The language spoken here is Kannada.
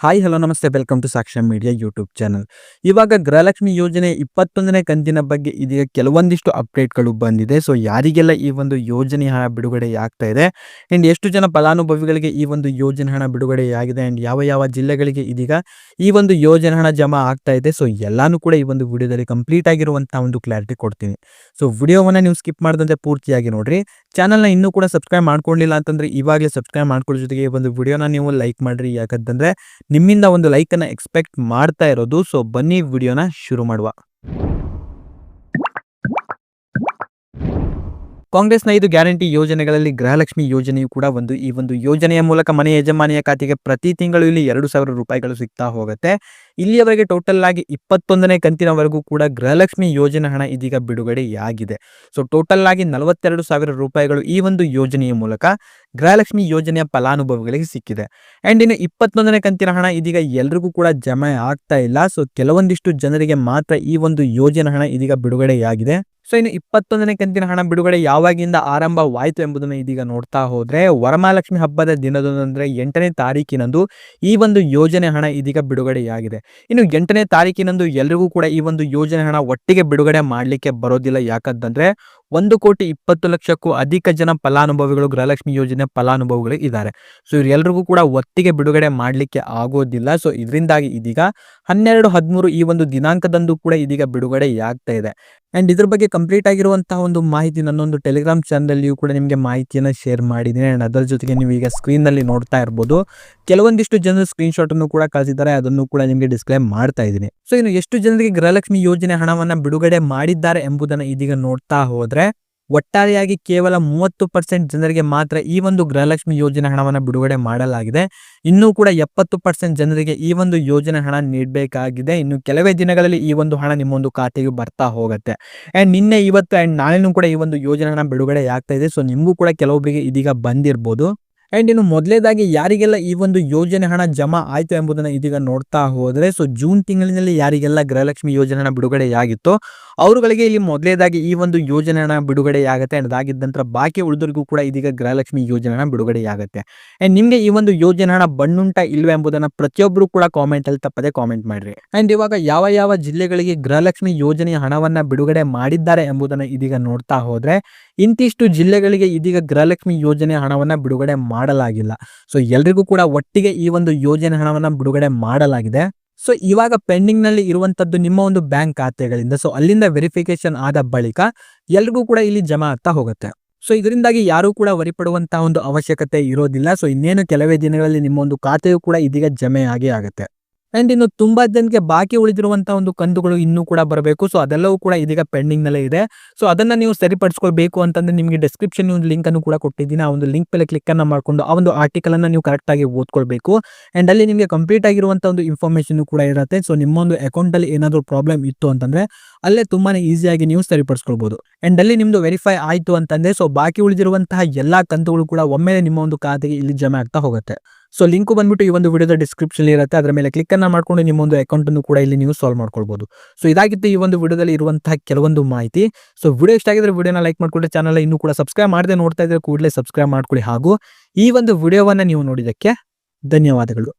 ಹಾಯ್ ಹಲೋ ನಮಸ್ತೆ. Welcome to Sakshya media YouTube channel ಇವಾಗ ಗೃಹಲಕ್ಷ್ಮಿ ಯೋಜನೆ ಇಪ್ಪತ್ತೊಂದನೇ ಕಂತಿನ ಬಗ್ಗೆ ಇದೀಗ ಕೆಲವೊಂದಿಷ್ಟು ಅಪ್ಡೇಟ್ಗಳು ಬಂದಿದೆ. ಸೊ ಯಾರಿಗೆಲ್ಲ ಈ ಒಂದು ಯೋಜನೆ ಹಣ ಬಿಡುಗಡೆ ಆಗ್ತಾ ಇದೆ? ಆ್ಯಂಡ್ ಎಷ್ಟು ಜನ ಫಲಾನುಭವಿಗಳಿಗೆ ಈ ಒಂದು ಯೋಜನೆ ಹಣ ಬಿಡುಗಡೆಯಾಗಿದೆ ಆ್ಯಂಡ್ ಯಾವ ಯಾವ ಜಿಲ್ಲೆಗಳಿಗೆ ಇದೀಗ ಈ ಒಂದು ಯೋಜನೆ ಹಣ ಜಮಾ ಆಗ್ತಾ ಇದೆ? ಸೊ ಎಲ್ಲಾನು ಕೂಡ ಈ ಒಂದು ವಿಡಿಯೋದಲ್ಲಿ ಕಂಪ್ಲೀಟ್ ಆಗಿರುವಂತಹ ಒಂದು ಕ್ಲಾರಿಟಿ ಕೊಡ್ತೀನಿ. ಸೊ ವಿಡಿಯೋವನ್ನು ನೀವು ಸ್ಕಿಪ್ ಮಾಡದಂತೆ ಪೂರ್ತಿಯಾಗಿ ನೋಡ್ರಿ. ಚಾನಲ್ನ ಇನ್ನೂ ಕೂಡ ಸಬ್ಸ್ಕ್ರೈಬ್ ಮಾಡ್ಕೊಂಡಿಲ್ಲ ಅಂತಂದ್ರೆ ಇವಾಗಲೇ ಸಬ್ಸ್ಕ್ರೈಬ್ ಮಾಡ್ಕೊಳ್ಳೋ ಜೊತೆಗೆ ಈ ಒಂದು ವಿಡಿಯೋನ ನೀವು ಲೈಕ್ ಮಾಡಿರಿ. ಯಾಕಂತಂದ್ರೆ ನಿಮ್ಮಿಂದ ಒಂದು ಲೈಕನ್ನು ಎಕ್ಸ್ಪೆಕ್ಟ್ ಮಾಡ್ತಾ ಇರೋದು. ಸೊ ಬನ್ನಿ ವಿಡಿಯೋನ ಶುರು ಮಾಡುವ. ಕಾಂಗ್ರೆಸ್ನ ಐದು ಗ್ಯಾರಂಟಿ ಯೋಜನೆಗಳಲ್ಲಿ ಗೃಹಲಕ್ಷ್ಮಿ ಯೋಜನೆಯು ಕೂಡ ಒಂದು. ಈ ಒಂದು ಯೋಜನೆಯ ಮೂಲಕ ಮನೆ ಯಜಮಾನಿಯ ಖಾತೆಗೆ ಪ್ರತಿ ತಿಂಗಳು ಇಲ್ಲಿ ಎರಡು ಸಾವಿರ ರೂಪಾಯಿಗಳು ಸಿಗ್ತಾ ಹೋಗುತ್ತೆ. ಇಲ್ಲಿಯವರೆಗೆ ಟೋಟಲ್ ಆಗಿ ಇಪ್ಪತ್ತೊಂದನೇ ಕಂತಿನವರೆಗೂ ಕೂಡ ಗೃಹಲಕ್ಷ್ಮಿ ಯೋಜನೆ ಹಣ ಇದೀಗ ಬಿಡುಗಡೆಯಾಗಿದೆ. ಸೊ, ಟೋಟಲ್ ಆಗಿ ನಲವತ್ತೆರಡು ಸಾವಿರ ರೂಪಾಯಿಗಳು ಈ ಒಂದು ಯೋಜನೆಯ ಮೂಲಕ ಗೃಹಲಕ್ಷ್ಮಿ ಯೋಜನೆಯ ಫಲಾನುಭವಿಗಳಿಗೆ ಸಿಕ್ಕಿದೆ. ಅಂಡ್ ಇನ್ನು ಇಪ್ಪತ್ತೊಂದನೇ ಕಂತಿನ ಹಣ ಇದೀಗ ಎಲ್ರಿಗೂ ಕೂಡ ಜಮೆ ಆಗ್ತಾ ಇಲ್ಲ. ಸೊ, ಕೆಲವೊಂದಿಷ್ಟು ಜನರಿಗೆ ಮಾತ್ರ ಈ ಒಂದು ಯೋಜನೆ ಹಣ ಇದೀಗ ಬಿಡುಗಡೆಯಾಗಿದೆ. ಸೊ ಇನ್ನು ಇಪ್ಪತ್ತೊಂದನೇ ಕಂತಿನ ಹಣ ಬಿಡುಗಡೆ ಯಾವಾಗಿಂದ ಆರಂಭವಾಯಿತು ಎಂಬುದನ್ನು ಇದೀಗ ನೋಡ್ತಾ ಹೋದರೆ ವರಮಹಾಲಕ್ಷ್ಮಿ ಹಬ್ಬದ ದಿನದಂದ್ರೆ ಎಂಟನೇ ತಾರೀಕಿನಂದು ಈ ಒಂದು ಯೋಜನೆ ಹಣ ಇದೀಗ ಬಿಡುಗಡೆಯಾಗಿದೆ. ಇನ್ನು ಎಂಟನೇ ತಾರೀಕಿನಂದು ಎಲ್ರಿಗೂ ಕೂಡ ಈ ಒಂದು ಯೋಜನೆ ಹಣ ಒಟ್ಟಿಗೆ ಬಿಡುಗಡೆ ಮಾಡಲಿಕ್ಕೆ ಬರೋದಿಲ್ಲ. ಯಾಕಂತಂದ್ರೆ ಒಂದು ಕೋಟಿ ಇಪ್ಪತ್ತು ಲಕ್ಷಕ್ಕೂ ಅಧಿಕ ಜನ ಫಲಾನುಭವಿಗಳು ಗೃಹಲಕ್ಷ್ಮಿ ಯೋಜನೆ ಫಲಾನುಭವಿಗಳು ಇದ್ದಾರೆ. ಸೊ ಇವರೆಲ್ಲರಿಗೂ ಕೂಡ ಒತ್ತಿಗೆ ಬಿಡುಗಡೆ ಮಾಡಲಿಕ್ಕೆ ಆಗೋದಿಲ್ಲ. ಸೊ, ಇದರಿಂದಾಗಿ ಇದೀಗ ಹನ್ನೆರಡು, ಹದಿಮೂರು ಈ ಒಂದು ದಿನಾಂಕದಂದು ಕೂಡ ಇದೀಗ ಬಿಡುಗಡೆ ಆಗ್ತಾ ಇದೆ. ಅಂಡ್ ಇದ್ರ ಬಗ್ಗೆ ಕಂಪ್ಲೀಟ್ ಆಗಿರುವಂತಹ ಒಂದು ಮಾಹಿತಿ ನನ್ನೊಂದು ಟೆಲಿಗ್ರಾಮ್ ಚಾನಲ್ಲಿಯೂ ಕೂಡ ನಿಮಗೆ ಮಾಹಿತಿಯನ್ನು ಶೇರ್ ಮಾಡಿದ್ದೀನಿ. ಆ್ಯಂಡ್ ಅದರ ಜೊತೆಗೆ ನೀವು ಈಗ ಸ್ಕ್ರೀನ್ನಲ್ಲಿ ನೋಡ್ತಾ ಇರ್ಬೋದು. ಕೆಲವೊಂದಿಷ್ಟು ಜನರು ಸ್ಕ್ರೀನ್ಶಾಟನ್ನು ಕೂಡ ಕಳಿಸಿದ್ದಾರೆ. ಅದನ್ನು ಕೂಡ ನಿಮಗೆ ಡಿಸ್ಪ್ಲೇ ಮಾಡ್ತಾ ಇದ್ದೀನಿ. ಸೊ ಇನ್ನು ಎಷ್ಟು ಜನರಿಗೆ ಗೃಹಲಕ್ಷ್ಮಿ ಯೋಜನೆ ಹಣವನ್ನ ಬಿಡುಗಡೆ ಮಾಡಿದ್ದಾರೆ ಎಂಬುದನ್ನು ಇದೀಗ ನೋಡ್ತಾ ಹೋದರೆ, ಒಟ್ಟಾರೆಯಾಗಿ ಕೇವಲ ಮೂವತ್ತು ಪರ್ಸೆಂಟ್ ಜನರಿಗೆ ಮಾತ್ರ ಈ ಒಂದು ಗೃಹಲಕ್ಷ್ಮಿ ಯೋಜನೆ ಹಣವನ್ನು ಬಿಡುಗಡೆ ಮಾಡಲಾಗಿದೆ. ಇನ್ನೂ ಕೂಡ ಎಪ್ಪತ್ತು ಪರ್ಸೆಂಟ್ ಜನರಿಗೆ ಈ ಒಂದು ಯೋಜನೆ ಹಣ ನೀಡಬೇಕಾಗಿದೆ. ಇನ್ನು ಕೆಲವೇ ದಿನಗಳಲ್ಲಿ ಈ ಒಂದು ಹಣ ನಿಮ್ಮೊಂದು ಖಾತೆಗೆ ಬರ್ತಾ ಹೋಗುತ್ತೆ. ಆ್ಯಂಡ್ ನಿನ್ನೆ, ಇವತ್ತು ಆ್ಯಂಡ್ ನಾಳೆನೂ ಕೂಡ ಈ ಒಂದು ಯೋಜನೆ ಹಣ ಬಿಡುಗಡೆ ಆಗ್ತಾ ಇದೆ. ಸೊ ನಿಮಗೂ ಕೂಡ ಕೆಲವೊಬ್ಬರಿಗೆ ಇದೀಗ ಬಂದಿರ್ಬೋದು. ಆ್ಯಂಡ್ ಇನ್ನು ಮೊದಲೇದಾಗಿ ಯಾರಿಗೆಲ್ಲ ಈ ಒಂದು ಯೋಜನೆ ಹಣ ಜಮಾ ಆಯಿತು ಎಂಬುದನ್ನು ಇದೀಗ ನೋಡ್ತಾ ಹೋದರೆ ಸೊ ಜೂನ್ ತಿಂಗಳಿನಲ್ಲಿ ಯಾರಿಗೆಲ್ಲ ಗೃಹಲಕ್ಷ್ಮಿ ಯೋಜನೆ ಹಣ ಬಿಡುಗಡೆಯಾಗಿತ್ತೋ, ಅವರುಗಳಿಗೆ ಇಲ್ಲಿ ಮೊದಲೇದಾಗಿ ಈ ಒಂದು ಯೋಜನೆ ಹಣ ಬಿಡುಗಡೆಯಾಗುತ್ತೆ. ಆ್ಯಂಡ್ ಅದಾಗಿದ್ದ ನಂತರ ಬಾಕಿ ಉಳಿದರಿಗೂ ಕೂಡ ಇದೀಗ ಗೃಹಲಕ್ಷ್ಮಿ ಯೋಜನೆ ಹಣ ಬಿಡುಗಡೆಯಾಗುತ್ತೆ. ಆ್ಯಂಡ್ ನಿಮಗೆ ಈ ಒಂದು ಯೋಜನೆ ಹಣ ಬಣ್ಣುಂಟ ಇಲ್ವೇ ಎಂಬುದನ್ನು ಪ್ರತಿಯೊಬ್ಬರು ಕೂಡ ಕಾಮೆಂಟಲ್ಲಿ ತಪ್ಪದೆ ಕಾಮೆಂಟ್ ಮಾಡಿರಿ. ಆ್ಯಂಡ್ ಇವಾಗ ಯಾವ ಯಾವ ಜಿಲ್ಲೆಗಳಿಗೆ ಗೃಹಲಕ್ಷ್ಮಿ ಯೋಜನೆಯ ಹಣವನ್ನು ಬಿಡುಗಡೆ ಮಾಡಿದ್ದಾರೆ ಎಂಬುದನ್ನು ಇದೀಗ ನೋಡ್ತಾ ಹೋದರೆ, ಇಂತಿಷ್ಟು ಜಿಲ್ಲೆಗಳಿಗೆ ಇದೀಗ ಗೃಹಲಕ್ಷ್ಮಿ ಯೋಜನೆ ಹಣವನ್ನು ಬಿಡುಗಡೆ ಮಾಡಲಾಗಿಲ್ಲ. ಸೊ ಎಲ್ರಿಗೂ ಕೂಡ ಒಟ್ಟಿಗೆ ಈ ಒಂದು ಯೋಜನೆ ಹಣವನ್ನು ಬಿಡುಗಡೆ ಮಾಡಲಾಗಿದೆ. ಸೊ ಇವಾಗ ಪೆಂಡಿಂಗ್ನಲ್ಲಿ ಇರುವಂತದ್ದು ನಿಮ್ಮ ಒಂದು ಬ್ಯಾಂಕ್ ಖಾತೆಗಳಿಂದ. ಸೊ ಅಲ್ಲಿಂದ ವೆರಿಫಿಕೇಶನ್ ಆದ ಬಳಿಕ ಎಲ್ರಿಗೂ ಕೂಡ ಇಲ್ಲಿ ಜಮಾ ಆಗ್ತಾ ಹೋಗುತ್ತೆ. ಸೊ ಇದರಿಂದಾಗಿ ಯಾರೂ ಕೂಡ ವರಿಪಡುವಂತಹ ಒಂದು ಅವಶ್ಯಕತೆ ಇರೋದಿಲ್ಲ. ಸೊ ಇನ್ನೇನು ಕೆಲವೇ ದಿನಗಳಲ್ಲಿ ನಿಮ್ಮ ಒಂದು ಖಾತೆಯು ಕೂಡ ಇದೀಗ ಜಮೆ ಆಗಿ ಆಗುತ್ತೆ. ಅಂಡ್ ಇನ್ನು ತುಂಬಾ ಜನಕ್ಕೆ ಬಾಕಿ ಉಳಿದಿರುವಂತಹ ಒಂದು ಕಂದುಗಳು ಇನ್ನೂ ಕೂಡ ಬರಬೇಕು. ಸೊ ಅದೆಲ್ಲವೂ ಕೂಡ ಇದೀಗ ಪೆಂಡಿಂಗ್ ನಲ್ಲೇ ಇದೆ. ಸೊ ಅದನ್ನ ನೀವು ಸರಿಪಡಿಸ್ಕೊಳ್ಬೇಕು ಅಂತಂದ್ರೆ ನಿಮಗೆ ಡಿಸ್ಕ್ರಿಪ್ಷನ್ ಲಿಂಕ್ ಅನ್ನು ಕೂಡ ಕೊಟ್ಟಿದ್ದೀನಿ. ಆ ಒಂದು ಲಿಂಕ್ ಮೇಲೆ ಕ್ಲಿಕ್ ಅನ್ನ ಮಾಡ್ಕೊಂಡು ಆ ಒಂದು ಆರ್ಟಿಕಲ್ ಅನ್ನ ನೀವು ಕರೆಕ್ಟ್ ಆಗಿ ಓದ್ಕೊಳ್ಬೇಕು. ಅಂಡ್ ಅಲ್ಲಿ ನಿಮಗೆ ಕಂಪ್ಲೀಟ್ ಆಗಿರುವಂತಹ ಒಂದು ಇನ್ಫಾರ್ಮೇಶನ್ ಕೂಡ ಇರುತ್ತೆ. ಸೊ ನಿಮ್ಮ ಒಂದು ಅಕೌಂಟ್ ಅಲ್ಲಿ ಏನಾದರೂ ಪ್ರಾಬ್ಲಮ್ ಇತ್ತು ಅಂತಂದ್ರೆ ಅಲ್ಲೇ ತುಂಬಾನೇ ಈಸಿಯಾಗಿ ನೀವು ಸರಿಪಡಿಸ್ಕೊಳ್ಬಹುದು ಅಂಡ್ ಅಲ್ಲಿ ನಿಮ್ದು ವೆರಿಫೈ ಆಯ್ತು ಅಂತಂದ್ರೆ ಸೊ ಬಾಕಿ ಉಳಿದಿರುವಂತಹ ಎಲ್ಲಾ ಕಂತುಗಳು ಕೂಡ ಒಮ್ಮೆ ನಿಮ್ಮ ಒಂದು ಖಾತೆಗೆ ಇಲ್ಲಿ ಜಮೆ ಆಗ್ತಾ ಹೋಗುತ್ತೆ. ಸೊ ಲಿಂಕ್ ಬಂದ್ಬಿಟ್ಟು ಈ ಒಂದು ವಿಡಿಯೋದ ಡಿಸ್ಕ್ರಿಪ್ಷನ್ ಇರುತ್ತೆ. ಅದರ ಮೇಲೆ ಕ್ಲಿಕ್ ಅನ್ನ ಮಾಡ್ಕೊಂಡು ನಿಮ್ಮ ಒಂದು ಅಕೌಂಟ್ ಅನ್ನು ಕೂಡ ಇಲ್ಲಿ ನೀವು ಸಾಲ್ವ್ ಮಾಡ್ಕೊಳ್ಬಹುದು ಸೊ ಇದಾಗಿತ್ತು ಈ ಒಂದು ವಿಡಿಯೋದಲ್ಲಿ ಇರುವಂತಹ ಕೆಲವೊಂದು ಮಾಹಿತಿ. ಸೊ ವಿಡಿಯೋ ಇಷ್ಟ ಆಗಿದ್ರೆ ವಿಡಿಯೋನ ಲೈಕ್ ಮಾಡ್ಕೊಂಡ್ರೆ ಚಾನಲ್ ಇನ್ನೂ ಕೂಡ ಸಬ್ಸ್ಕ್ರೈಬ್ ಮಾಡದೆ ನೋಡ್ತಾ ಇದ್ರೆ ಕೂಡಲೇ ಸಬ್ಸ್ಕ್ರೈಬ್ ಮಾಡ್ಕೊಳ್ಳಿ ಹಾಗೂ ಈ ಒಂದು ವಿಡಿಯೋವನ್ನ ನೀವು ನೋಡಿದಕ್ಕೆ ಧನ್ಯವಾದಗಳು.